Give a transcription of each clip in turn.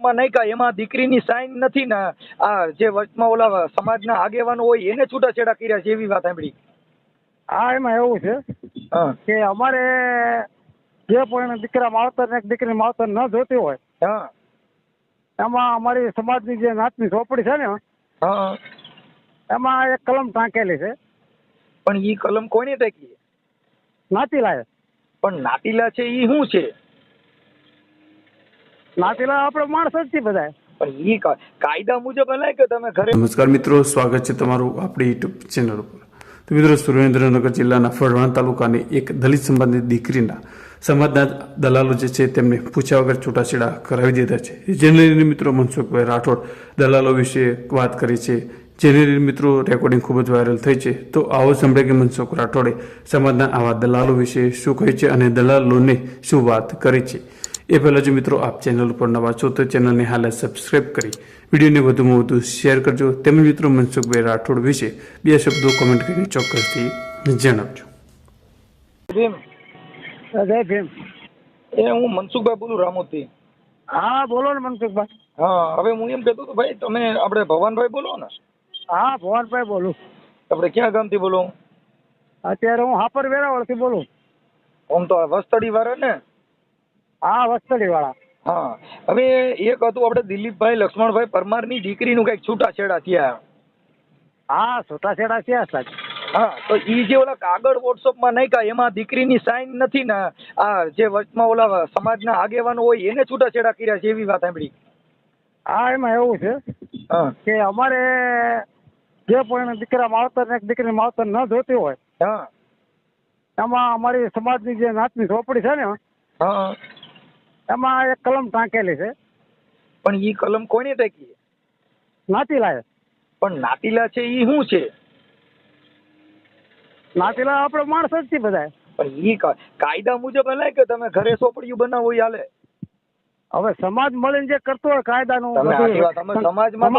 વોટ્સઅપમાં નાખ્યા એમાં દીકરીની સાઈન નથી ને આ જે વચમાં ઓલા સમાજના આગેવાનો હોય એને છૂટાછેડા કર્યા છે એવી વાત સાંભળી. હા એમાં એવું છે કે અમારે જે પણ દીકરા માવતર ને દીકરી માવતર ન જોતી હોય એમાં અમારી સમાજની જે નાતની ચોપડી છે ને હા. એમાં એક કલમ ટાંકેલી છે. પણ ઈ કલમ કોને ટાંકી? નાતીલાએ. પણ નાતીલા છે ઈ શું છે? નાતીલા આપણે માણસ જ છીએ બધા પણ ઈ કાયદા મુજબ હલાય કે તમે ઘરે નમસ્કાર મિત્રો સ્વાગત છે તમારું આપણી યુટ્યુબ ચેનલ ઉપર. તો મિત્રો સુરેન્દ્રનગર જિલ્લાના ફળવાણ તાલુકાની એક દલિત સંબંધિત દીકરીના સમાજના દલાલો જે છે તેમને પૂછ્યા વગર છૂટાછેડા કરાવી દીધા છે. જેને લઈને મિત્રો મનસુખભાઈ રાઠોડ દલાલો વિશે વાત કરી છે. જેને લઈને મિત્રો રેકોર્ડિંગ ખૂબ જ વાયરલ થઈ છે. તો આવો સાંભળે કે મનસુખ રાઠોડે સમાજના આવા દલાલો વિશે શું કહે છે અને દલાલોને શું વાત કરી છે. એ પહેલાં જો મિત્રો આપ ચેનલ ઉપર નવા છો તો ચેનલને હાલ સબસ્ક્રાઈબ કરી વિડીયોને વધુમાં વધુ શેર કરજો. તેમજ મિત્રો મનસુખભાઈ રાઠોડ વિશે બે શબ્દો કોમેન્ટ કરીને ચોક્કસથી જણાવજો. ભીમ, જય ભીમ. એ હું મનસુખભાઈ બોલું રામોતી હા બોલો ને મનસુખભાઈ. હા હવે હું એમ કહેતો હતો ભાઈ તમે આપણે ભવાનભાઈ બોલો ને. હા ભવાનભાઈ બોલું. આપણે ક્યાં ગામથી બોલો? અત્યારે હું હાપર વેરાવળથી બોલું. આમ તો વસ્તડી વાળા ને. હા વસ્તડી વાળા હા. હવે એક હતું આપણે દિલીપભાઈ લક્ષ્મણભાઈ પરમારની દીકરીનું કંઈક છૂટાછેડા થયા. હા છૂટાછેડા છે સાહેબ. હા તો ઈ જે ઓલા કાગળ વોટ્સઅપમાં નાખ્યા એમાં દીકરીની સાઈન નથી ને આ જે વચમાં ઓલા સમાજના આગેવાનો હોય એને છૂટાછેડા કર્યા છે એવી વાત સાંભળી. હા એમાં એવું છે કે અમારે જે પણ દીકરા માવતર ને દીકરી માવતર ન જોતી હોય હા. એમાં અમારી સમાજની જે નાતની ઝોપડી છે ને હા. એમાં એક કલમ ટાંકેલી છે. પણ ઈ કલમ કોને ટાંકી નાતીલા પણ નાતીલા છે ઈ શું છે? નાતીલા આપણે માણસ જ છે બધા પણ ઈ કાયદા મુજબ હલાય કે તમે ઘરે ચોપડિયું બનાવો ઈ હાલે? હવે સમાજ મળીને જે કરતો હોય કાયદાનું તમે સમાજમાં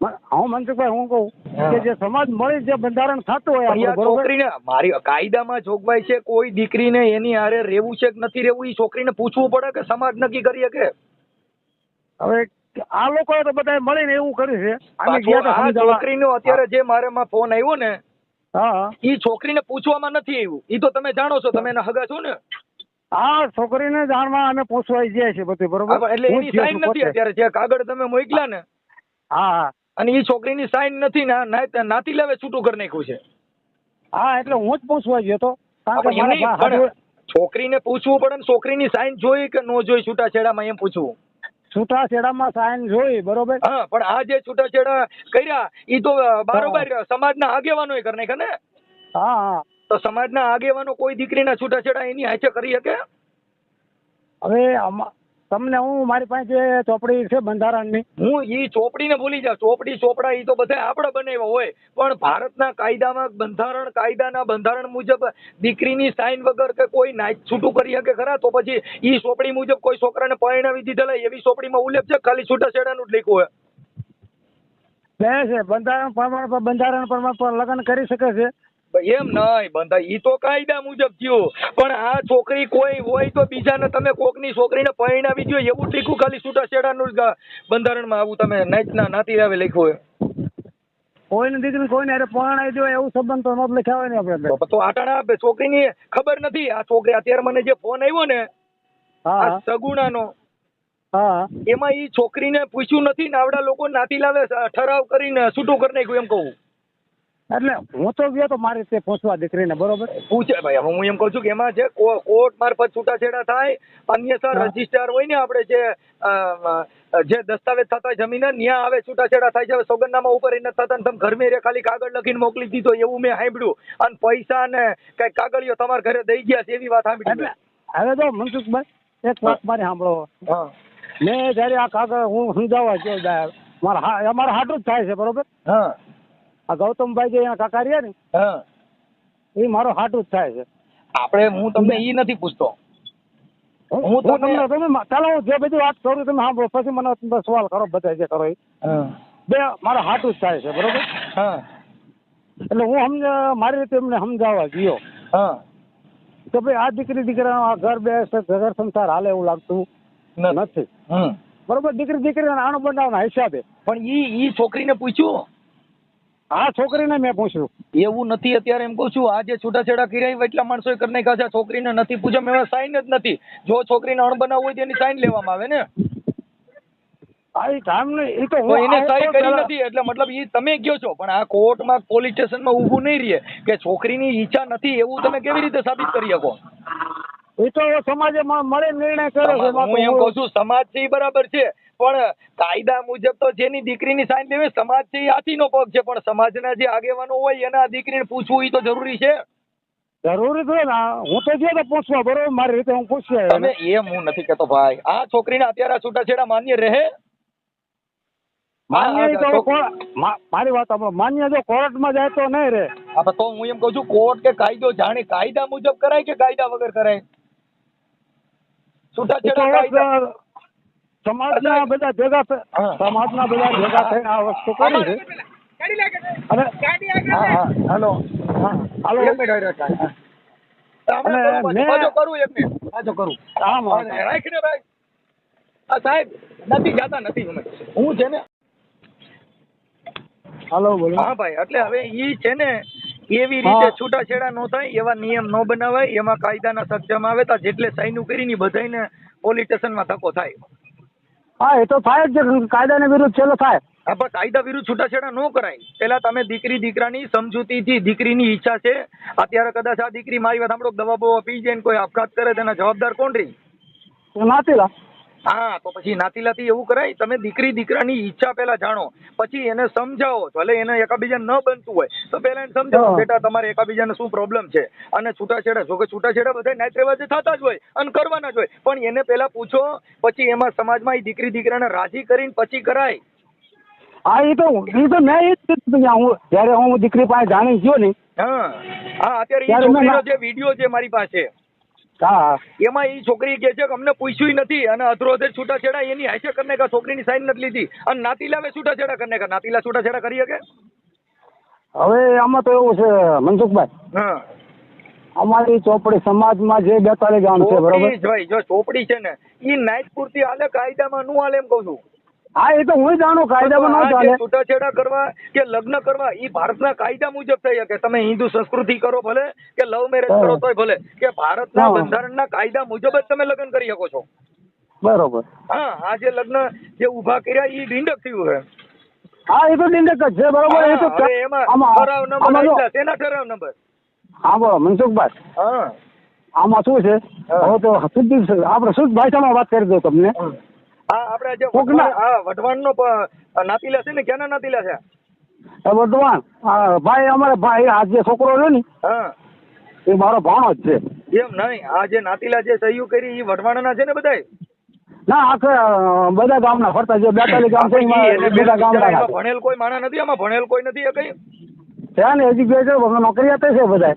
હું મનસુખભાઈ હું કહું કે જે સમાજ મળી જે બંધારણ થતું હોય? છોકરીને મારી કાયદામાં જોગવાઈ છે કોઈ દીકરીને એની હારે રહેવું છે કે નથી રહેવું એ છોકરીને પૂછવું પડે કે સમાજ નક્કી કરી શકે હવે આ લોકો તો બધા મળીને એવું કર્યું છે. છોકરીનો અત્યારે જે મારે માં ફોન આવ્યો ને હા. ઈ છોકરીને પૂછવામાં નથી આવ્યું. એ તો તમે જાણો છો તમે એના હગા છો ને? હા છોકરીને જાણવા અને પૂછવા જાય છે બધું બરોબર? એટલે એની સાઈન નથી અત્યારે. જે કાગળ તમે મોકલ્યા ને હા. અને એ છોકરીની સાઈન નથી ના- નાતી લેવે છૂટું કરી નાખ્યું છે. હા એટલે હું જ પૂછવા ગયો તો. છોકરીને પૂછવું પડે ને છોકરીની સાઈન જોઈ કે નો જોઈ છૂટાછેડામાં એમ પૂછવું. છૂટાછેડામાં સાઈન જોઈ બરોબર? હા પણ આ જે છૂટાછેડા કર્યા એ તો બરોબર બારોબાર સમાજના આગેવાનો કરી નાખે ને? હા હા. તો સમાજના આગેવાનો કોઈ દીકરીના છૂટાછેડા એની હાથે કરી શકે? હવે આમાં- તમને હું મારી પાસે જે ચોપડી છે બંધારણની. હું ઈ ચોપડીને ભૂલી જાઉં. ચોપડી ચોપડા ઈ તો બધા આપણે બનાવ્યા હોય. પણ ભારતના કાયદામાં બંધારણ કાયદાના બંધારણ મુજબ દીકરીની સાઈન વગર કે કોઈ નાચ છૂટું કરી શકે ખરા તો પછી ઈ ચોપડી મુજબ કોઈ છોકરાને પરણાવી દીધેલા એવી ચોપડીમાં ઉલ્લેખ છે? ખાલી છૂટાછેડાનું જ લખ્યું હોય. બે છે. બંધારણ પ્રમાણે બંધારણ પ્રમાણે લગ્ન કરી શકે છે. એમ નહીં બંધા ઈ તો કાયદા મુજબ થયું. પણ આ છોકરી કોઈ હોય તો બીજાને તમે કોકની છોકરીને પરણાવી દો એવું ટીકું ખાલી છૂટાછેડાનું જ બંધારણમાં આવું તમે નાચના નાતી આવે લખ્યું હોય. કોઈની દીકરી કોઈને અરે પરણાવી દો એવું સંબંધ તો ન લખ્યા હોય ને આપણે તો- આટાણા છોકરીની ખબર નથી. આ છોકરી અત્યારે મને જે ફોન આવ્યો ને હા. આ સગુણાનો હા. એમાં ઈ છોકરીને પૂછ્યું નથી ને આવડા લોકો નાતી લાવે ઠરાવ કરીને છૂટું કરી નાખ્યું એમ કહું. એટલે હું તો ગયો તો મારે તે પહોંચવા દીકરીને બરોબર? પૂછે ભાઈ? હું એમ કહું છું કે એમાં છે કોર્ટ મારફત છૂટાછેડા થાય અન્યથા સર રજીસ્ટ્રાર હોય ને આપણે જે જે દસ્તાવેજ થતા જમીન ન્યા આવે છૂટાછેડા થાય છે. સોગંદનામા ઉપર એને થતા ને તમે ઘરમે રે ખાલી કાગળ લખીને મોકલી દીધો એવું મેં સાંભળ્યું. અને પૈસા ને કઈ કાગળિયો તમારા ઘરે દઈ ગયા છે એવી વાત સાંભળી. હવે તો મનસુખભાઈ એક વાત મારી સાંભળો. હા. મેં જયારે આ કાગળ હું સમજાવવા ગયો મારા હા અમારે હાટું જ થાય છે બરોબર? હા. આ ગૌતમભાઈ જે અહીંયા કાકા રહ્યા ને હા. એ મારો હાટું જ થાય છે. આપણે હું તમને ઈ નથી પૂછતો. હું? તમને- તમે ચાલો જે બધી વાત કરું તમે હા પછી મને તમે સવાલ કરો બધા જે કરો એ. બે મારો હાટું જ થાય છે બરોબર? એટલે હું સમજ મારી રીતે એમને સમજાવવા ગયો. હા. કે ભાઈ આ દીકરી દીકરા ઘર બે ઘર સંસાર હાલે એવું લાગતું નથી. બરોબર? દીકરી દીકરી આનો બનાવના હિસાબે. પણ ઈ ઈ છોકરીને પૂછ્યું? આ છોકરીને મેં પૂછ્યું. એવું નથી અત્યારે એમ કહું છું આ જે છૂટાછેડા કર્યા એટલા માણસો કરી નાખ્યા છે છોકરીને નથી પૂછ્યા એમાં સાઈન જ નથી. જો છોકરીને અણબનાવ હોય તો એની સાઈન લેવામાં આવે ને. હું છોકરીની ઈચ્છા નથી એવું તમે કેવી રીતે સાબિત કરી શકો? એ તો સમાજે મ- મળે નિર્ણય કરે હું એમ છું સમાજ છે બરાબર છે પણ કાયદા મુજબ તો જેની દીકરીની સાઈન લેવી સમાજ છે એ હાથીનો પગ છે પણ સમાજના જે આગેવાનો હોય એના દીકરીને પૂછવું એ તો જરૂરી છે? જરૂરી છે ને હું તો ગયો પૂછવા બરોબર? મારી રીતે હું પૂછી તમે એમ હું નથી કેતો ભાઈ. આ છોકરીને અત્યારે છૂટાછેડા માન્ય રહે? માન્ય તો તો- કોણ- મા- મારી વાત સાંભળો. માન્ય જો કોર્ટમાં જાય તો નહીં રે હા, તો હું એમ કહું છું કોર્ટ કે કાયદો જાણે કાયદા મુજબ કરાય કે કાયદા વગર કરાય? છૂટાછેડા કાયદા સમાજના બધા ભેગા સમાજના બધા ભેગા થઈને આ વસ્તુ કરી છે. અને હેલો. હાલો. એક મિનિટ અને કરું પાછું. કરું એક મિનિટ. પાછું કરું. આમ રાખીને ભાઈ. આ સાહેબ નથી જાતા નથી હું છે ને હાલો બોલો. હા ભાઈ એટલે હવે ઈ છે ને એવી. રીતે છૂટાછેડા નો થાય એવા નિયમ નો બનાવાય એમાં કાયદાના સક્ષમ આવે તો જેટલે સાઈનું કરીને બધાને પોલીસ સ્ટેશનમાં ધક્કો થાય. હા એ તો થાય જ છે કાયદાને વિરુદ્ધ છેલ્લો થાય. હા પણ કાયદા વિરુદ્ધ છૂટાછેડા ન કરાય. પેલા તમે દીકરી દીકરાની સમજૂતીથી દીકરીની ઈચ્છા છે. અત્યારે કદાચ આ દીકરી મારી વાત સાંભળો દવા બવા પી જાય ને કોઈ આપઘાત કરે તેના જવાબદાર કોણ રહી? તો નાતીલા હા તો પછી નાતીલાથી એવું કરાય. તમે દીકરી દીકરાની ઈચ્છા પેલા જાણો. પછી એને સમજાવો. ભલે એને એકાબીજા ન બનતું હોય તો પેલા એને સમજાવો. બેટા તમારે એકાબીજાને શું પ્રોબ્લેમ છે? અને છૂટાછેડા જો કે છૂટાછેડા બધા નાચ રેવાજે થતા જ હોય અને કરવાના જ હોય. પણ એને પેલા પૂછો પછી એમાં સમાજમાં એ દીકરી દીકરાને રાજી કરીને પછી કરાય. હા એ તો એ તો મેં એ હું જયારે હું દીકરી પાસે જાણી ગયો ને હા. હા અત્યારે જે વીડિયો છે મારી પાસે. હા. એમાં એ છોકરી કે છે કે અમને પૂછ્યું નથી અને અધરોધે છૂટાછેડા એની હાઈસે કરને કા છોકરીની સાઈન નથી લીધી. અને નાતીલા હવે છૂટાછેડા કરને કે નાતીલા છૂટાછેડા કરી શકે? હવે આમાં તો એવું છે મનસુખભાઈ. હા. અમારી ચોપડી સમાજમાં જે બેતાલીસ ગામ છે બરોબર? જો ચોપડી છે ને એ નાઈટ પૂરતી હાલે કાયદામાં નું હાલે એમ કહું છું. હા એ તો હું જાણું કાયદામાં ન ચાલે. છૂટાછેડા કરવા કે લગ્ન કરવા ઈ ભારતના કાયદા મુજબ થઈ શકે. તમે હિન્દુ સંસ્કૃતિ કરો ભલે કે લવ મેરેજ કરો તોય ભલે કે ભારતના. બંધારણના કાયદા મુજબ જ તમે લગ્ન કરી શકો છો. બરોબર. હા આ જે લગ્ન જે ઊભા કર્યા એ ડિંડક થયું છે હા એ તો દિંડક જ છે બરોબર. એ તો એમાં ઠરાવ નંબર. શેના ઠરાવ નંબર. હા બોલો મનસુખભાઈ. હા. આમાં શું છે. હવે તો શુદ્ધ આપણે શુદ્ધ ભાષામાં વાત કરી દઉં તમને. હા આપણે જે વઢવાણ- નો નાતીલા છે ને ક્યાંના નાતીલા છે? વઢવાણ. ભાઈ અમારે ભાઈ આ જે છોકરો છે ને હા. એ મારો ભાણો જ છે. એમ નહીં આ જે નાતીલા જે સહયોગ કરી ઈ વઢવાણના છે ને બધાય? ના આખે બધા ગામના ફરતા જે બેતાલી ગામ છે બધા ગામના ભણેલ કોઈ માણા નથી આમાં ભણેલ કોઈ નથી એ કઈ? છે ને એજ્યુકેશન નોકરી આપે છે બધા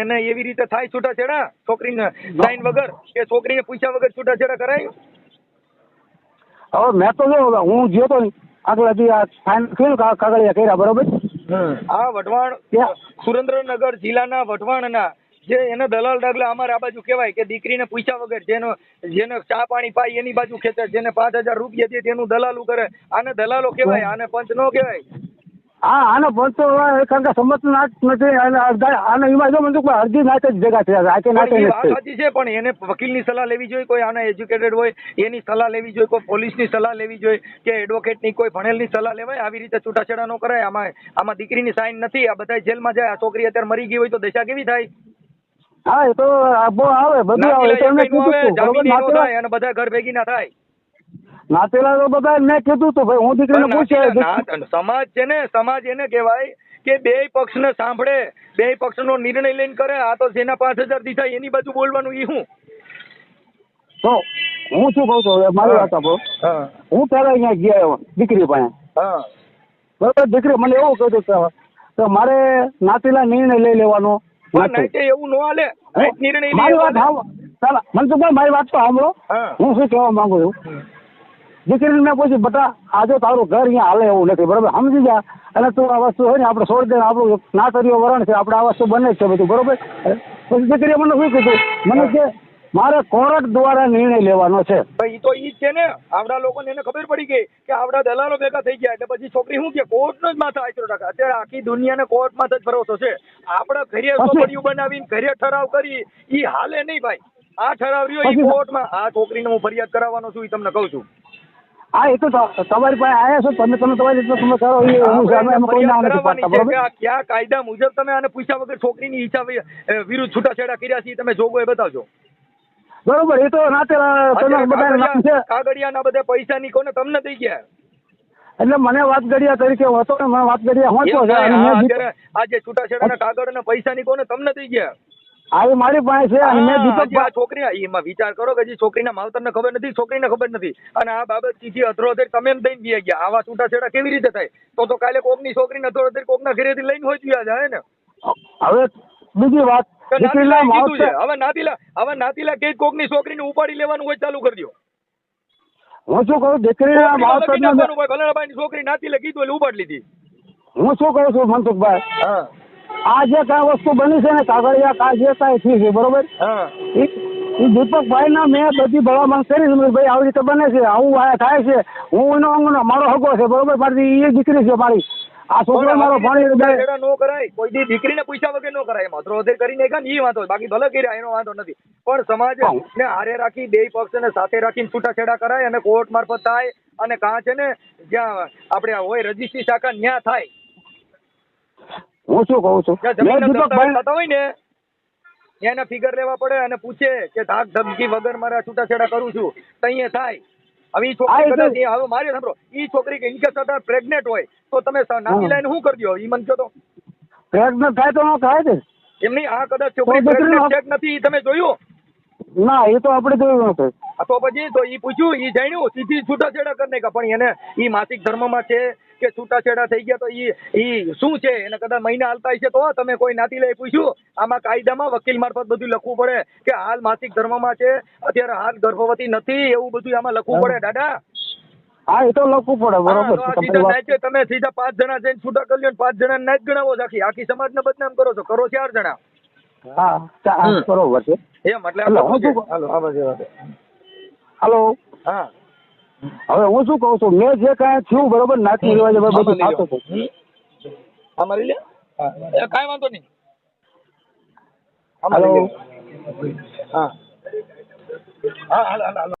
એને એવી રીતે થાય છૂટાછેડા? છોકરીને સાઈન વગર? કે છોકરીને પૂછ્યા વગર છૂટાછેડા કરાય? હવે મેં તો જો હું ગયો તો આગળથી આ ફાઇન થયું કાગળિયા કર્યા બરોબર? આ વઢવાણ ત્યાં સુરેન્દ્રનગર જિલ્લાના વઢવાણના જે એને દલાલ ડગલા અમારે આ બાજુ કહેવાય કે દીકરીને પૂછ્યા વગર જેનો જેને ચા પાણી પાય એની બાજુ ખેંચે જેને પાંચ હજાર રૂપિયા દે તેનું દલાલું કરે આને દલાલો કહેવાય આને પંચ નો કહેવાય. હા આનો પણ તો કારણ કે સંમત નાચ નથી અને અડધા આને એમાં જો મને અડધી નાચ જ ભેગા થયા છે આખી નાચ. સાચી છે પણ એને વકીલની સલાહ લેવી જોઈએ કોઈ આના એજ્યુકેટેડ હોય એની સલાહ લેવી જોઈએ કોઈ પોલીસની સલાહ લેવી જોઈએ કે એડવોકેટની કોઈ ભણેલની સલાહ લેવાય આવી રીતે છૂટાછેડા ન કરાય આમાં આમાં દીકરીની સાઈન નથી આ બધા જેલમાં જાય આ છોકરી અત્યારે મરી ગઈ હોય તો દશા કેવી થાય? હા એ તો આવે બધું આવે બધા ઘર ભેગી ના થાય. નાતીલા તો બધા મેં કીધું તો ભાઈ હું દીકરીને પૂછે સમાજ છે ને સમાજ એને કહેવાય કે બે પક્ષને સાંભળે બે પક્ષનો નિર્ણય લઈને કરે આ તો જેના પાંચ હજાર દીધા એની બાજુ બોલવાનું ઈ હું તો હું શું કહું છું મારી વાત આપો હું. ત્યારે અહીંયા ગયા દીકરી પાસે. બરોબર દીકરી મને એવું કહ્યું કે તો મારે નાતીલા નિર્ણય લઈ લેવાનો એવું નો હાલે. નિર્ણય મારી વાત મને તો મારી વાત તો સાંભળો. હું. શું કહેવા માંગુ છું? દીકરીને મેં પૂછ્યું બટા આજે તારું ઘર અહીંયા હાલે એવું નથી બરોબર? સમજી જા અને તું આ વસ્તુ હોય ને આપણે છોડી દે આપણું નાતરીઓ વરણ છે આપણે આ વસ્તુ બને છે બધું બરોબર? પછી દીકરીએ મને શું કીધું? મને કે મારે કોર્ટ દ્વારા નિર્ણય લેવાનો છે. ભાઈ ઈ તો ઈ છે ને આવડા લોકોને એને ખબર પડી ગઈ કે આવડા દલાલો ભેગા થઈ ગયા એટલે પછી છોકરી શું કે કોર્ટનો જ માથા આચરો રાખે. અત્યારે આખી દુનિયાને કોર્ટમાં જ ભરોસો છે. આપણે ઘરે સોપડીયું બનાવીને ઘરે ઠરાવ કરી ઈ હાલે નહીં ભાઈ. આ ઠરાવ રહ્યો ઈ કોર્ટમાં આ છોકરીને હું ફરિયાદ કરાવવાનો છું ઈ તમને કહું છું. હા એ તો તમારી પાસે આવ્યા છો તમે તમે તમારી રીતે તમે કરો એ હું છે. અમે એમાં કોઈ ના નથી પાડતા બરોબર? કયા કાયદા મુજબ તમે આને પૂછ્યા વગર છોકરીની અ, વિરુદ્ધ છૂટાછેડા કર્યા છે તમે જોગો એ બતાવજો. બરોબર એ તો નાતે તમે બધા નામ છે. કાગડિયાના બધા પૈસા ની કોને તમને દઈ ગયા? એટલે મને વાત ગડિયા તરીકે હતો ને મને વાત ગડિયા હોતો છે અને મેં આ દીપ- અત્યારે આ જે છૂટાછેડાના કાગળ અને પૈસા ની કોને તમને દઈ ગયા? આ એ મારી પાસે છે અને મેં દીપક છોકરી એમાં વિચાર કરો કે હજી છોકરીના માવતરને ખબર નથી છોકરીને ખબર નથી. અને આ બાબત સીધી અધરોધર તમે એમ દઈને બી ગયા. આવા છૂટાછેડા કેવી રીતે થાય? તો તો કાલે કોકની છોકરીને અધરોધર કોકના ઘરેથી લઈને હોય જ જાય ને? હવે બીજી વાત તો દીકરીના નાતીલા કીધું છે. માવતર હવે નાતીલા હવે નાતીલા કે કોકની છોકરીને ઉપાડી લેવાનું હોય ચાલુ કરી દો હું શું કહું દીકરીના માવતરને હોય? છોકરી નાતીલે કીધું એટલે ઉપાડી લીધી. હું શું કહું છું મનસુખભાઈ? હા. આ જે કાંઈ વસ્તુ બની છે ને કાગળિયા કા જે કાંઈ થયું છે બરોબર? દીપકભાઈ ના મેં બધી ભલામણ કરી ભાઈ આવી રીતે બને છે આવું આ થાય છે હું એનો અંગનો મારો હગો છે બરોબર? મારી એ દીકરી છે મારી. આ છોકરો મારો ભણી નો કરાય. કોઈ દી દીકરીને પૂછ્યા વગર નો કરાય. એમાં અધરોધર કરીને એકા ને ઈ વાંધો બાકી ભલે કર્યા એનો વાંધો નથી. પણ સમાજ ને હારે રાખી બે પક્ષને સાથે રાખીને છૂટાછેડા કરાય અને કોર્ટ મારફત થાય અને કાં છે ને જ્યાં આપણે હોય રજીસ્ટ્રી શાખા ન્યા થાય. હું શું કહું છું? હોય ને એના ફિગર લેવા પડે અને પૂછે કે ધાક ધમકી વગર મારે છૂટાછેડા કરું છું. તો અહીંયા થાય. હવે છોકરી કદાચ હવે મારી સાંભળો. ઈ છોકરી કે ઇન્કે અગર પ્રેગ્નેન્ટ હોય તો તમે નાની લાઈન શું કરજો? ઈ મન કહો તો. પ્રેગ્નન્ટ થાય તો હું થાય છે એમ નહીં આ કદાચ છોકરી કે નથી તમે જોયું? ના એ તો આપણે જોયું નથી તો પછી તો એ પૂછ્યું એ જાણ્યું સીધી છૂટાછેડા કરી નાખ્યા. પણ એને એ માસિક ધર્મમાં છે કે છૂટાછેડા થઈ ગયા તો એ એ શું છે? એને કદાચ મહિના હાલતા છે તો તમે કોઈ નાતી લઈ પૂછ્યું? આમાં કાયદામાં વકીલ મારફત બધું લખવું પડે કે હાલ માસિક ધર્મમાં છે અત્યારે હાલ ગર્ભવતી નથી એવું બધું આમાં લખવું પડે દાદા? હા એ તો લખવું પડે બરોબર છે તમે સીધા પાંચ જણા જઈને છૂટા કરી લો પાંચ જણા નાચ ગણાવો છો આખી આખી સમાજને બદનામ કરો છો કરો ચાર જણા. હા બરોબર છે એમ એટલે. હાલો આ બાજુ વાત. હાલો હા. હવે હું શું કહું છું? મેં જે કાંઈ થયું બરોબર નાચી રિવાજે બધું. થતું હતું હમ? લે? કાંઈ વાંધો નહીં. આમાં હાલો? હા. હા હાલ હાલ હાલ.